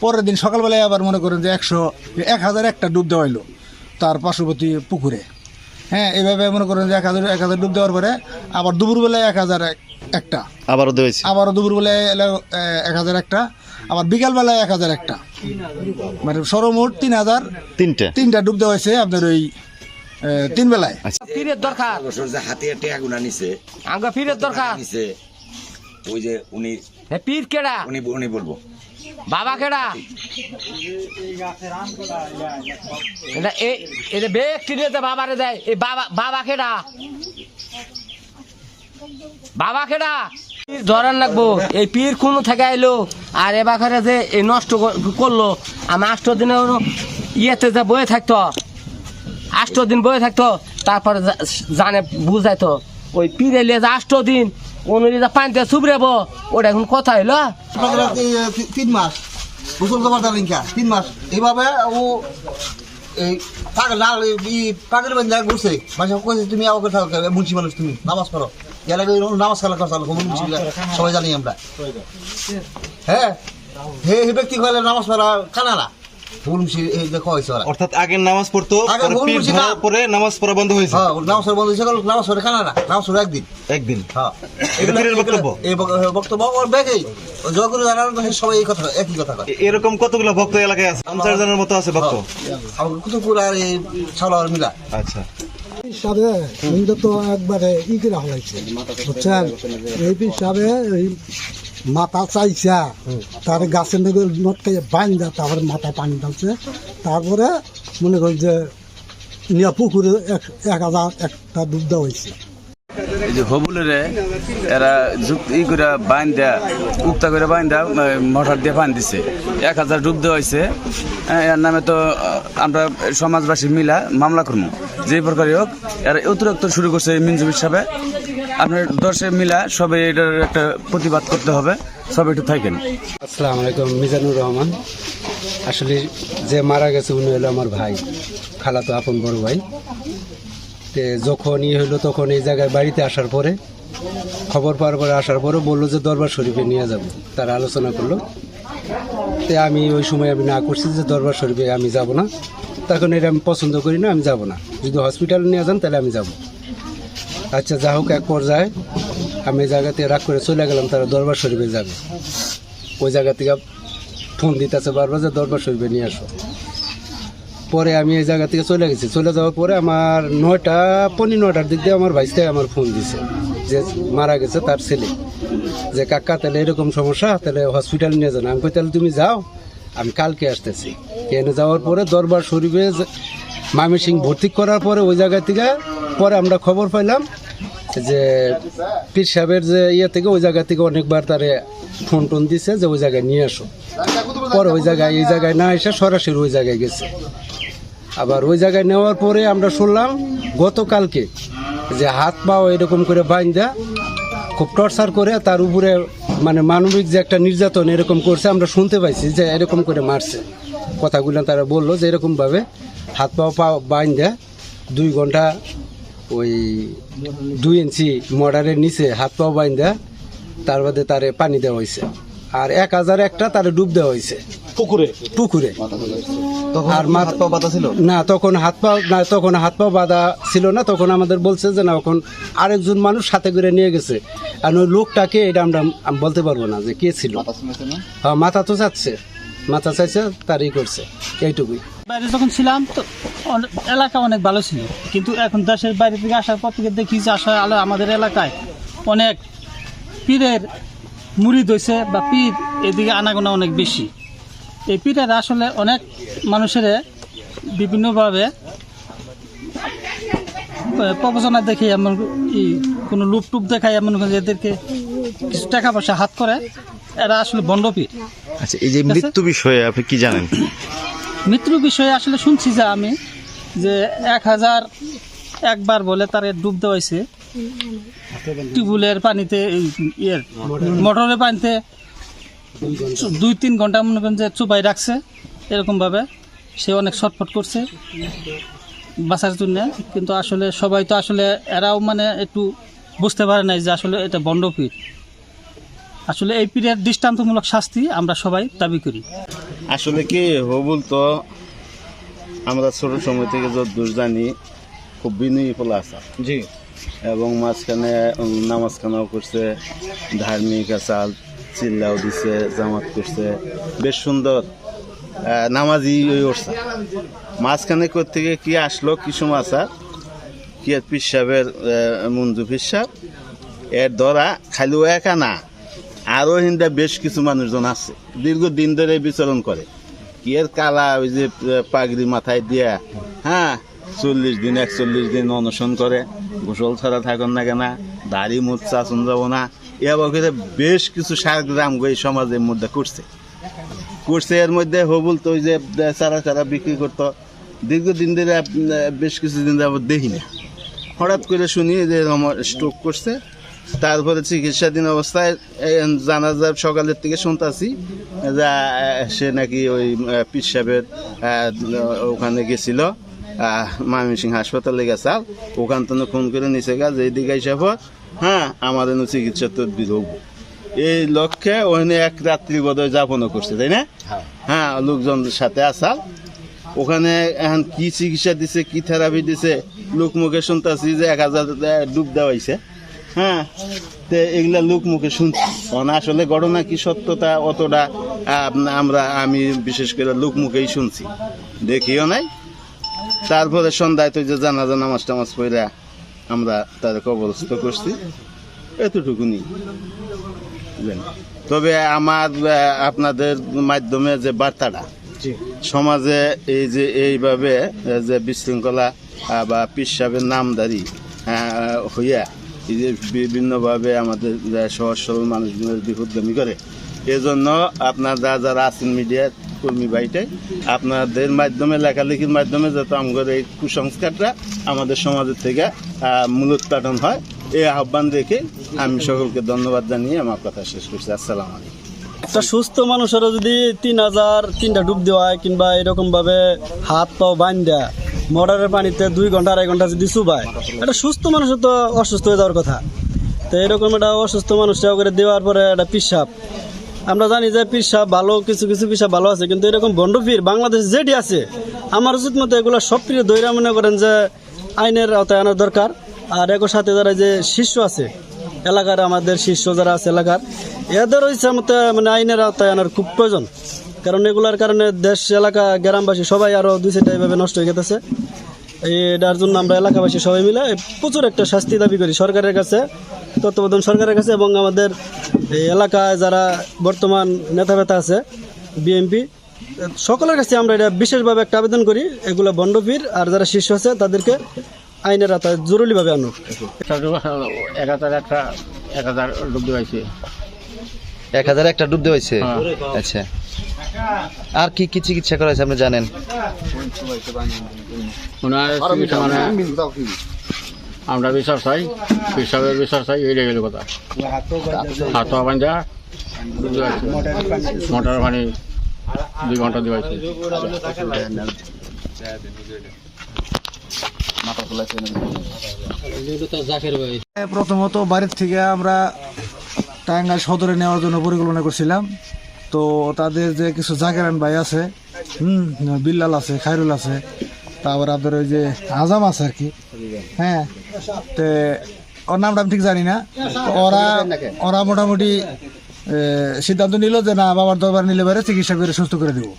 পরের দিন সকালবেলায় আবার মনে করেন যে একশো এক হাজার একটা ডুব দেওয়া হইল তার পার্শ্ববর্তী পুকুরে। হ্যাঁ এভাবে মনে করেন যে এক হাজার এক হাজার ডুব দেওয়ার পরে আবার দুপুরবেলায় এক হাজার এক- একটা। আবারও দিয়েছে আবারও দুপুরবেলায় এলো এক হাজার একটা আবার বিকালবেলায় এক হাজার একটা। মানে সর্বমোট তিন হাজার তিনটা। তিনটা ডুব দেওয়া হয়েছে আপনার ওই তিন বেলায়। দরকার। যে হাতিয়ার টেয়া গুনা নিছে। আঙ্গা পীরের দরকার। নিছে। ওই যে উনি পীর কেডা? উনি উনি বলব। বাবা কেডা? এটা এ, এটা নিয়ে তো বাবারে দেয়। এই বাবা বাবা কেডা? বাবা কেডা? পীর ধরান লাগবো। এই পীর কোন থেকে আইলো, আর এবার করে যে এই নষ্ট করল, আমি আষ্ট দিনে ইয়েতে যে বয়ে থাকতো, আষ্ট দিন বয়ে থাকতো, তারপরে জানে, বুঝাইতো, ওই পীর এলিয়ে যে আষ্ট দিন অনুরি যে পানিতে চুবড়াবো, ওটা এখন কথা হইল। তিন মাস। গোসল করবার তার ইনকা, তিন মাস। এইভাবে ও, এই পাগল, লাল ই, পাগল বান্ধা ঘুরছে। মাঝে কইছে, তুমি আমাকে থাকো মুন্সি মানুষ তুমি, নামাজ পড়ো। এর আগে নামাজ খেলা করছ মুন্সি সবাই জানি আমরা। হ্যাঁ? হে ব্যক্তি কইলে নামাজ পড়া কানা এই ওরা অর্থাৎ আগে নামাজ পড়তো পরে নামাজ পড়া বন্ধ হয়েছে হ্যাঁ নামাজ পড়া বন্ধ হয়েছে নামাজ পড়ে কানা না? নামাজ পড়ে একদিন। একদিন। হ্যাঁ। পীরের বক্তব্য? এই বক্তব্য ওর ব্যাগেই। জগরু জানার সবাই এই কথা একই কথা এরকম কতগুলো ভক্ত এলাকায় আছে? পঞ্চাশ জনের মতো আছে ভক্ত? আমার কুতুবপুর আর এই ছাওলার মিলা। আচ্ছা। হিন্দু তো একবারে ই করে হলাইছে বুঝছেন? এই হিসাবে এই মাথা চাইছে। তার গাছের দিকে নটকে বাইন্দা তারপরে মাথায় পানি ঢালছে। তারপরে মনে করি যে নিয়ে পুকুরে এক এক হাজার একটা ডুব দেওয়া হয়েছে। এই যে হবুলেরে এরা যুক্ত ই করে বাইন দেয়া উক্তা করে বাইন দেয়া মোটর দিয়ে পান দিছে। এক হাজার ডুব দেওয়া হয়েছে। হ্যাঁ, এর নামে তো আমরা সমাজবাসী মিলা মামলা করব যে প্রকারই হোক এরা অতিরিক্ত শুরু করছে এই মিনজুম হিসাবে আপনার দর্শে মিলা সবাই এটার একটা প্রতিবাদ করতে হবে। সবাই একটু থাকেন। আসসালামু আলাইকুম, মিজানুর রহমান। আসলে যে মারা গেছে, উনি হলো আমার ভাই, খালাতো আপন বড় ভাই। তে যখন ই হলো, তখন এই জায়গায় বাড়িতে আসার পরে, খবর পাওয়ার পরে আসার পরে বলল যে দরবার শরীফে নিয়ে যাব। তারা আলোচনা করল। তে আমি ওই সময় আমি না করছি যে দরবার শরীফে আমি যাব না। তখন এটা আমি পছন্দ করি না, আমি যাব না। যদি হসপিটালে নিয়ে যান, তাহলে আমি যাব। আচ্ছা যা হোক, এক পর্যায়ে আমি এই জায়গাতে রাগ করে চলে গেলাম, তারা দরবার শরীফে যাবে। ওই জায়গা থেকে ফোন দিতেছে বারবার যে দরবার শরীফে নিয়ে আসো। পরে আমি এই জায়গা থেকে চলে গেছি। চলে যাওয়ার পরে আমার নয়টা পনেরো নয়টার দিক দিয়ে আমার ভাইসতে আমার ফোন দিছে যে মারা গেছে তার ছেলে। যে, কাকা, তাহলে এরকম সমস্যা, তাহলে হসপিটাল নিয়ে যান। আমি তাহলে তুমি যাও, আমি কালকে আসতেছি। এনে যাওয়ার পরে দরবার শরীফে মামি সিং ভর্তি করার পরে ওই জায়গা থেকে পরে আমরা খবর পাইলাম যে পীর সাহেবের যে ইয়ে থেকে, ওই জায়গা থেকে অনেকবার তারে ফোন টোন দিছে যে ওই জায়গায় নিয়ে আসো। পরে ওই জায়গায়, এই জায়গায় না এসে সরাসরি ওই জায়গায় গেছে। আবার ওই জায়গায় নেওয়ার পরে আমরা শুনলাম গতকালকে যে হাত পাও এরকম করে বাইন্দা, খুব টর্চার করে তার উপরে মানে মানবিক যে একটা নির্যাতন এরকম করছে, আমরা শুনতে পাইছি যে এরকম করে মারছে। কথাগুলো তারা বলল যে এরকমভাবে হাত পাও পা বাইন্দা দুই ঘণ্টা ওই দুই ইঞ্চি মর্ডারের নিচে হাত পাও বাইন্দা তার বাদে তারে পানি দেওয়া হয়েছে আর এক হাজার একটা তারে ডুব দেওয়া হয়েছে পুকুরে? পুকুরে। তখন আর হাত পা বাতা ছিল? না তখন হাত পা না তখন হাত পা বাঁধা ছিল না। তখন আমাদের বলছে যে না এখন আরেকজন মানুষ সাথে করে নিয়ে গেছে। আর ওই লোকটাকে এটা আমরা আমি বলতে পারব না যে কে ছিল। হ্যাঁ মাথা তো যাচ্ছে মাথা চাইছে তারই করছে। এইটুকুই। বাইরে যখন ছিলাম তো এলাকা অনেক ভালো ছিল। কিন্তু এখন দেশের বাইরে থেকে আসার পর থেকে দেখি যে আসলে আলো আমাদের এলাকায় অনেক পীরের মুড়িদ হয়েছে বা পীর এদিকে আনাগোনা অনেক বেশি। এই পীরের আসলে অনেক মানুষের বিভিন্নভাবে প্রবচনা দেখে এমন কোনো লুপটুপ দেখায় এমন এদেরকে কিছু টাকা পয়সা হাত করে এরা আসলে বন্ডপীর আচ্ছা এই যে মৃত্যু বিষয়ে আপনি কি জানেন? মৃত্যু বিষয়ে আসলে শুনছি যে আমি, যে এক হাজার একবার বলে তারে ডুব দেওয়াইছে। টিউবওয়েলের পানিতে, ইয়ের, মোটরের পানিতে দুই তিন ঘণ্টা মনে করেন যে চুপাই রাখছে এরকমভাবে সে অনেক ছটফট করছে বাঁচার জন্য, কিন্তু আসলে সবাই তো আসলে এরাও মানে একটু বুঝতে পারে নাই যে আসলে এটা বন্ডপীর আসলে এই পীরের দৃষ্টান্তমূলক শাস্তি আমরা সবাই দাবি করি। আসলে কি হবুল তো আমরা ছোট সময় থেকে যদ্দূর জানি খুব বিনয়ী পোলা আছে। জি। এবং মাঝখানে নামাজখানাও করছে ধার্মিক আচার চিল্লাও দিছে জামাত করছে বেশ সুন্দর নামাজি ওই করছে মাঝখানে থেকে কি আসলো কিছু মাছার কি পিস সাহেবের মঞ্জু পিস সাহেব? এর ধরা খালি ও একা না। আরও হিন্দা বেশ কিছু মানুষজন আছে। দীর্ঘদিন ধরে বিচরণ করে। কি এর কালা ওই যে পাগড়ি মাথায় দিয়া হ্যাঁ চল্লিশ দিন, একচল্লিশ দিন অনশন করে, গোসল ছাড়া থাকুন না কেনা, দাড়ি মুখ চাচুন যাব না। এবার বেশ কিছু সারগ্রাম এই সমাজের মধ্যে করছে। করছে এর মধ্যে হবুল তো ওই যে চারা চারা বিক্রি করতো। দীর্ঘদিন ধরে বেশ কিছুদিন যাবত দেখি না। হঠাৎ করে শুনি যে আমার স্ট্রোক করছে। তারপরে চিকিৎসাধীন অবস্থায় এই জানাজার সকালের থেকে শুনতাছি যে সে নাকি ওই পিস সাহেবের ওখানে গেছিল ময়মনসিং হাসপাতালে গেছে। ওখান থেকে ফোন করে নিচে গা যে দিকে হিসাব হ্যাঁ আমাদের চিকিৎসা তদবির হব। এই লক্ষ্যে ওখানে এক রাত্রি বোধহয় যাপনও করছে তাই না? হ্যাঁ। লোকজনদের সাথে আসাল ওখানে এখন কি চিকিৎসা দিছে কি থেরাপি দিছে লোক মুখে শুনতেছি যে এক হাজার ডুব দেওয়াইছে হ্যাঁ তো এগুলা লোক মুখে শুনছি মানে আসলে ঘটনা কি সত্যতা অতটা আমরা আমি বিশেষ করে লোক মুখেই শুনছি। দেখিও নাই। তারপরে সন্ধ্যায় তো যে জানা জানাজা নামাজ টামাজ পড়া আমরা তাদের কবরস্থ করছি। এতটুকুনি। বুঝলেন? তবে আমার আপনাদের মাধ্যমে যে বার্তাটা সমাজে এই যে এইভাবে যে বিশৃঙ্খলা বা পিসাবের নামদারি হইয়া এই বিভিন্নভাবে আমাদের সহজ সরল মানুষগুলোর বিপদগামী করে, এজন্য আপনার যা যারা আছেন মিডিয়ার কর্মী বাইটাই আপনাদের মাধ্যমে, লেখালেখির মাধ্যমে যাতে আমাদের এই কুসংস্কারটা আমাদের সমাজের থেকে মূলোৎপাটন হয়, এই আহ্বান রেখে আমি সকলকে ধন্যবাদ জানিয়ে আমার কথা শেষ করছি। আসসালামু আলাইকুম। একটা সুস্থ মানুষেরও যদি তিন হাজার তিনটা ডুব দেওয়া হয় কিংবা এরকমভাবে হাত পাও বান দেয় মোটরের পানিতে দুই ঘণ্টা, আড়াই ঘণ্টা যদি চুবায়, একটা সুস্থ মানুষের তো অসুস্থ হয়ে যাওয়ার কথা। তো এরকম একটা অসুস্থ মানুষটা করে দেওয়ার পরে একটা পিসাব। আমরা জানি যে পিসাব ভালো, কিছু কিছু পিসাব ভালো আছে, কিন্তু এরকম বন্ডপীর বাংলাদেশ যেটি আছে, আমার উচিত মতো এগুলো সব প্রিয় দৈরা মনে করেন যে আইনের আওতায় আনার দরকার। আর একর সাথে যারা যে শিষ্য আছে, এলাকার আমাদের শিষ্য যারা আছে এলাকার, এদের ইচ্ছা মতো মানে আইনের আওতায় আনার খুব প্রয়োজন। কারণ এগুলার কারণে দেশ এলাকা গ্রামবাসী সবাই আরও দুই সেটা এইভাবে নষ্ট হয়ে গেছে এটার জন্য আমরা এলাকাবাসী সবাই মিলে প্রচুর একটা শাস্তি দাবি করি সরকারের কাছে তত্ত্বাবধান সরকারের কাছে এবং আমাদের এই এলাকায় যারা বর্তমান নেতা বেতা আছে বিএমপি সকলের কাছে আমরা এটা বিশেষভাবে একটা আবেদন করি এগুলো বন্ডপীর আর যারা শীর্ষ আছে তাদেরকে আইনের আওতায় জরুরিভাবে আনুক। এক হাজার একটা এক হাজার ডুব দেওয়াইছে এক হাজার একটা ডুব দেওয়া হয়েছে? আচ্ছা। আর কি কি চিকিৎসা করা হয়েছে আপনি জানেন? মানে আমরা বিশ্বাস চাই পিসাবের বিশ্বাস চাই এই গেল কথা। হাত পা বান্ধা মোটর পানি দুই ঘণ্টা দিবাইছে। প্রথমত বাড়ির থেকে আমরা টাঙ্গাইল সদরে নেওয়ার জন্য পরিকল্পনা করছিলাম। তো তাদের যে কিছু জাকেরান ভাই আছে, হুম, বিল্লাল আছে, খায়রুল আছে, তারপর আপনার ওই যে আজাম আছে আর কি হ্যাঁ তে ওর নামটা আমি ঠিক জানি না ওরা ওরা মোটামুটি সিদ্ধান্ত নিল যে না, বাবার দরবার নিলে পারে চিকিৎসা করে সুস্থ করে দেবো।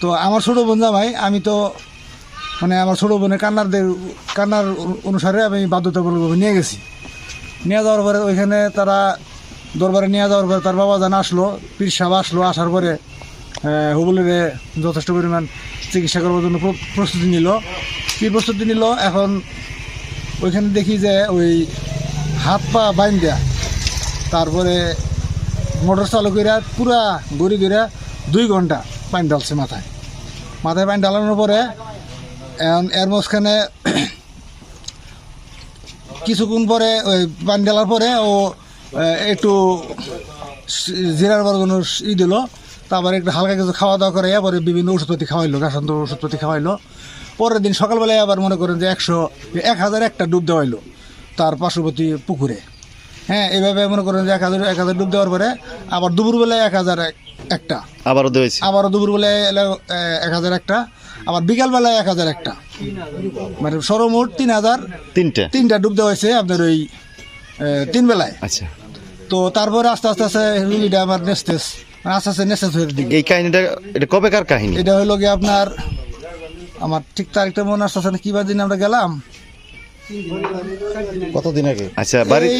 তো আমার ছোটো বোন জামাই আমি তো মানে আমার ছোটো বোনের কান্নার কান্নার অনুসারে আমি বাধ্যতামূলকভাবে নিয়ে গেছি। নিয়ে যাওয়ার পরে ওইখানে তারা দরবারে নিয়ে যাওয়ার পরে তার বাবা জানা আসলো, পীর সাহেব আসলো, আসার পরে হুবুলের যথেষ্ট পরিমাণ চিকিৎসা করার জন্য প্রস্তুতি নিল। কী প্রস্তুতি নিল? এখন ওইখানে দেখি যে ওই হাত পা বাইন দেয়া তারপরে মোটর চালু করে পুরা গড়ি করে দুই ঘণ্টা পানি ঢালছে মাথায়। মাথায় পানি ঢালানোর পরে এখন এর মাঝখানে কিছুক্ষণ পরে ওই পানি ঢালার পরে ও একটু জিরার জন্য ই দিল তারপরে একটু হালকা কিছু খাওয়া দাওয়া করে পরে বিভিন্ন ওষুধপাতি খাওয়াইলো গাছান্ত ওষুধপাতি খাওয়াইলো। পরের দিন সকালবেলায় আবার মনে করেন যে একশো এক হাজার একটা ডুব দেওয়াইলো তার পার্শ্ববর্তী পুকুরে। হ্যাঁ এইভাবে মনে করেন যে এক হাজার এক হাজার ডুব দেওয়ার পরে আবার দুপুরবেলায় এক হাজার এক- একটা। আবারও দেওয়া হয়েছে আবারও দুপুরবেলায় এক হাজার একটা আবার বিকালবেলায় এক হাজার একটা। মানে সর্বমোট তিন হাজার তিনটে? তিনটা ডুব দেওয়া হয়েছে আপনার ওই তিন বেলায়। আচ্ছা। তো তারপরে আস্তে আস্তে আস্তে রুগীটা আমার নেস্তেস আস্তে আস্তে নেস্তেস হয়ে দিকে। এই কাহিনীটা এটা কবেকার কাহিনী? এটা হলো গিয়ে আপনার আমার ঠিক তারিখটা মনে আসতেছে না কিবার দিন আমরা গেলাম? কতদিন আগে? আচ্ছা বাড়ি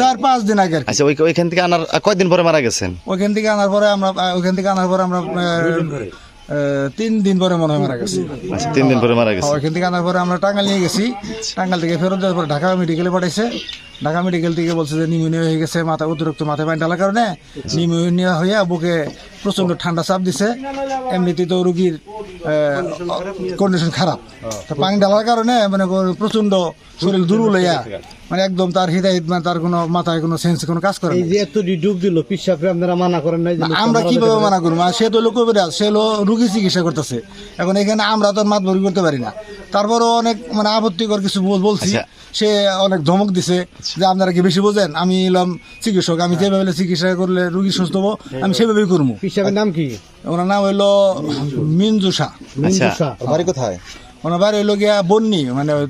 চার পাঁচ দিন আগে আচ্ছা ওইখান থেকে আনার কয়দিন পরে মারা গেছেন? ওইখান থেকে আনার পরে আমরা ওইখান থেকে আনার পরে আমরা তিন দিন পরে মনে হয় মারা গেছি। আচ্ছা তিন দিন পরে মারা গেছে। ওইখান থেকে আনার পরে আমরা টাঙ্গাল নিয়ে গেছি। টাঙ্গাল থেকে ফেরত যাওয়ার পরে ঢাকা মেডিকেলে পাঠাইছে। ঢাকা মেডিকেল থেকে বলছে যে নিউমোনিয়া হয়ে গেছে মাথা অতিরিক্ত মাথায় পানি ঢালার কারণে নিমোনিয়া হয়ে বুকে প্রচণ্ড ঠান্ডা চাপ দিছে। এমনিতে তো রুগীর কন্ডিশন খারাপ। তো পানি ঢালার কারণে মানে প্রচণ্ড শরীর দুর্বল হইয়া মানে একদম তার হৃদয় মানে তার কোনো মাথায় কোনো সেন্স কোনো কাজ করে। যে এত ডুব দিল পিসাপে আপনারা মানা করেন না, আমরা কীভাবে মানা করব? সে তো লোক সে রুগী চিকিৎসা করতেছে। এখন এখানে আমরা তো মাত ভরি করতে পারি না। তারপরও অনেক মানে আপত্তিকর কিছু বলছি। আচ্ছা। সে অনেক ধমক দিছে যে আপনারা কি বেশি বোঝেন? আমি এলাম চিকিৎসক। আমি যেভাবে চিকিৎসা করলে রুগী সুস্থ হব আমি সেভাবেই করব। নাম কি? ওনার নাম হইল মিনজুসা আচ্ছা। বাড়ি কোথায়? ওনার বাড়ি হইল গিয়া বন্নি মানে ওই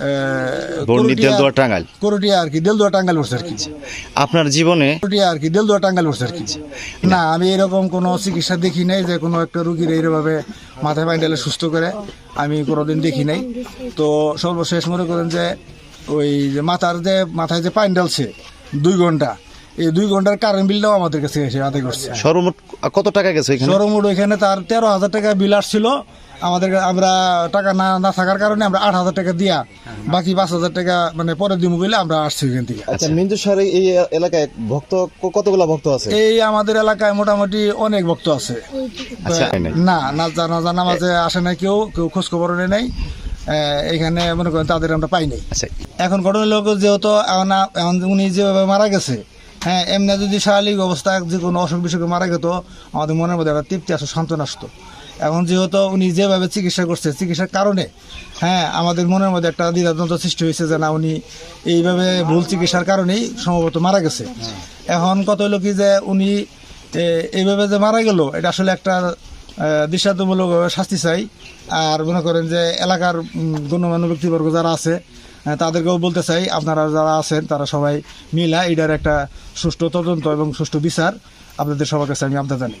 তোর এই বন্নি দেলদুয়া টাঙ্গাইল। করটিয়া আর কি দেলদুয়া টাঙ্গাল উঠছে আর কি। আপনার জীবনে করটিয়া আর কি দেলদুয়া আর কি। না আমি এরকম কোনো চিকিৎসা দেখি নাই যে কোনো একটা রুগীর এইভাবে মাথায় পাইন্ডালে সুস্থ করে আমি কোনোদিন দেখি নাই। তো সর্বশেষ মনে করেন যে ওই যে মাথার যে মাথায় যে পাইন ডালছে দুই ঘণ্টা এই দুই ঘণ্টার কারেন্ট বিলটাও আমাদের কাছে এসে আদায় করছে। সর্বমোট কত টাকা গেছে এখানে ওইখানে তার তেরো হাজার টাকা বিল আসছিল আমাদের আমরা টাকা না না থাকার কারণে আমরা আট হাজার টাকা দিয়া বাকি পাঁচ হাজার টাকা মানে পরে দিব বলে আমরা আসছি ওইখান থেকে। আচ্ছা মিন্দু শহরে এই এলাকায় ভক্ত কতগুলা ভক্ত আছে? এই আমাদের এলাকায় মোটামুটি অনেক ভক্ত আছে। আচ্ছা। না না জানা জানা মাঝে আসে না কেউ কেউ খোঁজ খবর নেই। এখানে মনে করেন তাদের আমরা পাই নাই। আচ্ছা। এখন ঘটনা লোক যেহেতু এখন উনি যেভাবে মারা গেছে হ্যাঁ এমনি যদি শারীরিক অবস্থা যে কোনো অসুখ বিসুখে মারা যেত আমাদের মনের মধ্যে একটা তৃপ্তি আসতো সান্ত্বনা আসতো। এখন যেহেতু উনি যেভাবে চিকিৎসা করছে, চিকিৎসার কারণে হ্যাঁ আমাদের মনের মধ্যে একটা দ্বিধাদ্বন্দ্ব সৃষ্টি হয়েছে যে না, উনি এইভাবে ভুল চিকিৎসার কারণেই সম্ভবত মারা গেছে। এখন কত হলো কি যে উনি এইভাবে যে মারা গেল, এটা আসলে একটা দৃষ্টান্তমূলক শাস্তি চাই। আর মনে করেন যে এলাকার গণ্যমান্য ব্যক্তিবর্গ যারা আছে তাদেরকেও বলতে চাই, আপনারা যারা আছেন, তারা সবাই মিলা এটার একটা সুষ্ঠু তদন্ত এবং সুষ্ঠু বিচার আপনাদের সবার কাছে আমি আবদা জানি